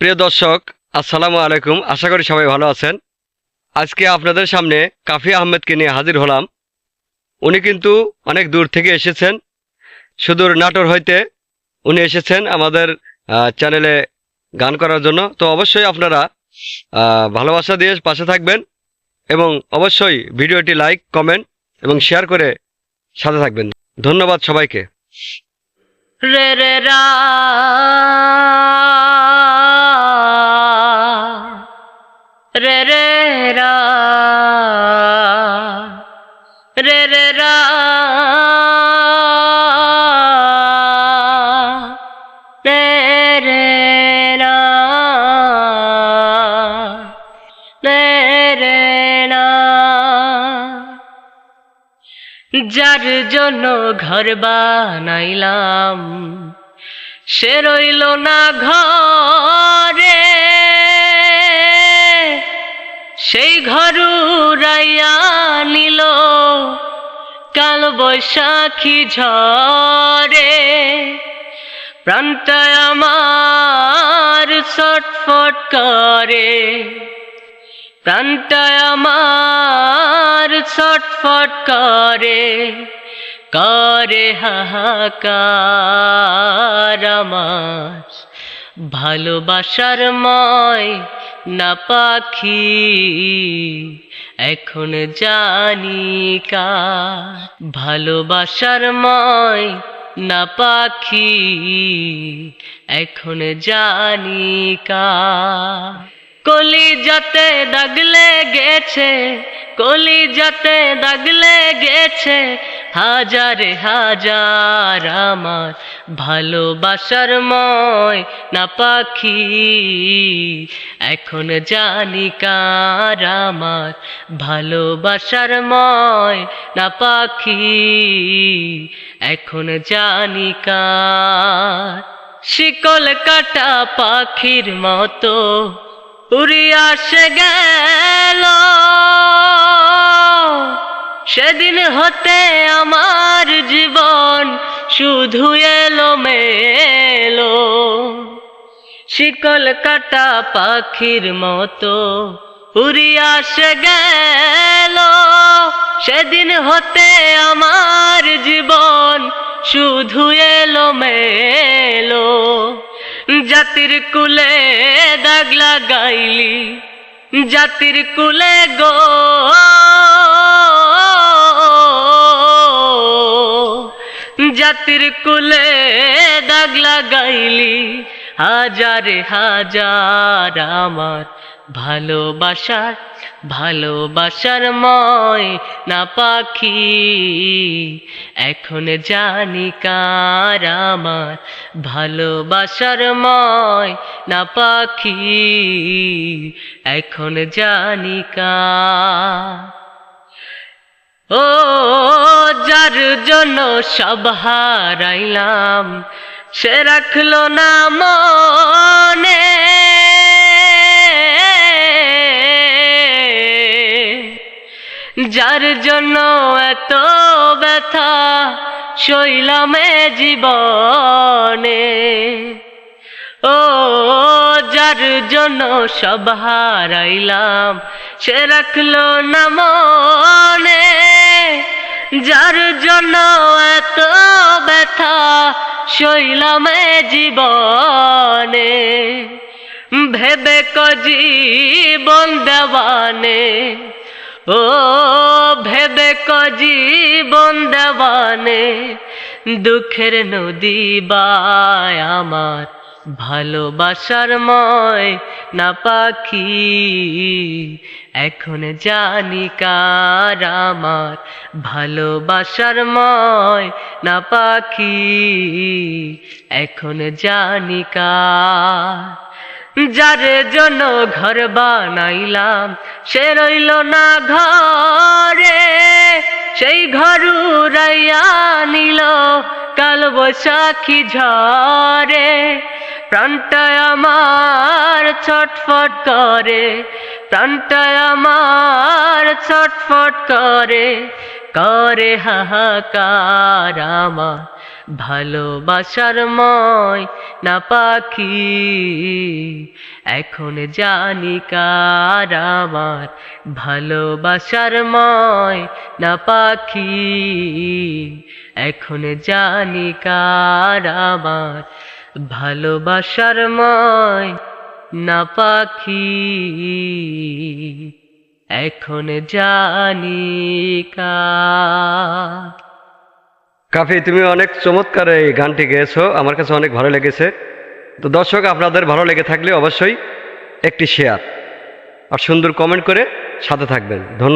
প্রিয় দর্শক, আসসালামু আলাইকুম। আশা করি সবাই ভালো আছেন। আজকে আপনাদের সামনে কাফি আহমেদকে নিয়ে হাজির হলাম। উনি কিন্তু অনেক দূর থেকে এসেছেন। সুদূর নাটোর হইতে উনি এসেছেন আমাদের চ্যানেলে গান করার জন্য। তো অবশ্যই আপনারা ভালোবাসা দিয়ে পাশে থাকবেন এবং অবশ্যই ভিডিওটি লাইক, কমেন্ট এবং শেয়ার করে সাথে থাকবেন। ধন্যবাদ সবাইকে। রে রে রা রে রে রা। রে রে রা। রে রে রা। রে না যার জন্য ঘর বানাইলাম, সে রইল না ঘরে। ঘর উড়াইয়া নিল, কাল বৈশাখী ঝরে প্রাণটা আমার ছটফট করে প্রাণটা আমার ছটফট করে করে হাহাকার আমার। ভালোবাসার ময় না পাখি, এখন জানি কার ভালোবাসার ময় না পাখি, এখন জানি কার। কলি যাতে দাগলে গেছে কলি যাতে দাগলে গেছে হাজারে হাজার আমার ভালোবাসার ময় না পাখি। এখন জানি কার আমার ভালোবাসার ময় না পাখি। এখন জানি কার শিকল কাটা পাখির মতো উড়িয়া সে গেল। সেদিন হতে আমার জীবন শুধু এলো মেলো শিকল কাটা পাখির মতো উড়িয়া সে গেল। সেদিন হতে আমার জীবন শুধু এলো মেলো জাতির কুলে দাগ লাগাইলি, জাতির কুলে গো। জাতির কুলে দাগ লাগাইলি। হাজারে হাজার আমার ভালোবাসার ভালোবাসার ময় না পাখি। এখন জানি কার আমার ভালোবাসার ময় না পাখি। এখন জানি কার ও যার জন্য সব হারাইলাম, সে রাখল না মনে। যার জন্য এত ব্যথা শৈলামে জীবনে। ও যার জন্য সব হারাইলাম, সে রাখল না মনে। যার জন্য এত ব্যথা শৈলামে জীবনে। ভেবে কজীবন দেওয়ানে। ও, ভেবে কজীবন দেওয়ানে। দুঃখের নদী বায় আমার ভালোবাসার ময় না পাখি। এখন জানি কার আমার ভালোবাসার ময় না পাখি। এখন জানি কার। যার জন্য ঘর বানাইলাম, সে রইল না ঘরে। সেই ঘর উড়াইয়া নিল কাল বৈশাখী ঝরে প্রাণটা আমার ছটফট করে প্রাণটা আমার ছটফট করে করে হাহাকার আমার ভালোবাসার ময় না পাখি। এখন জানি কার আমার ভালোবাসার ময় না পাখি। এখন জানি কার আমার ভালোবাসার ময় না পাখি। এখন জানি কাফি, তুমি অনেক চমৎকার এই গানটি গেয়েছো, আমার কাছে অনেক ভালো লেগেছে। তো দর্শক, আপনাদের ভালো লেগে থাকলে অবশ্যই একটি শেয়ার আর সুন্দর কমেন্ট করে সাথে থাকবেন। ধন্যবাদ।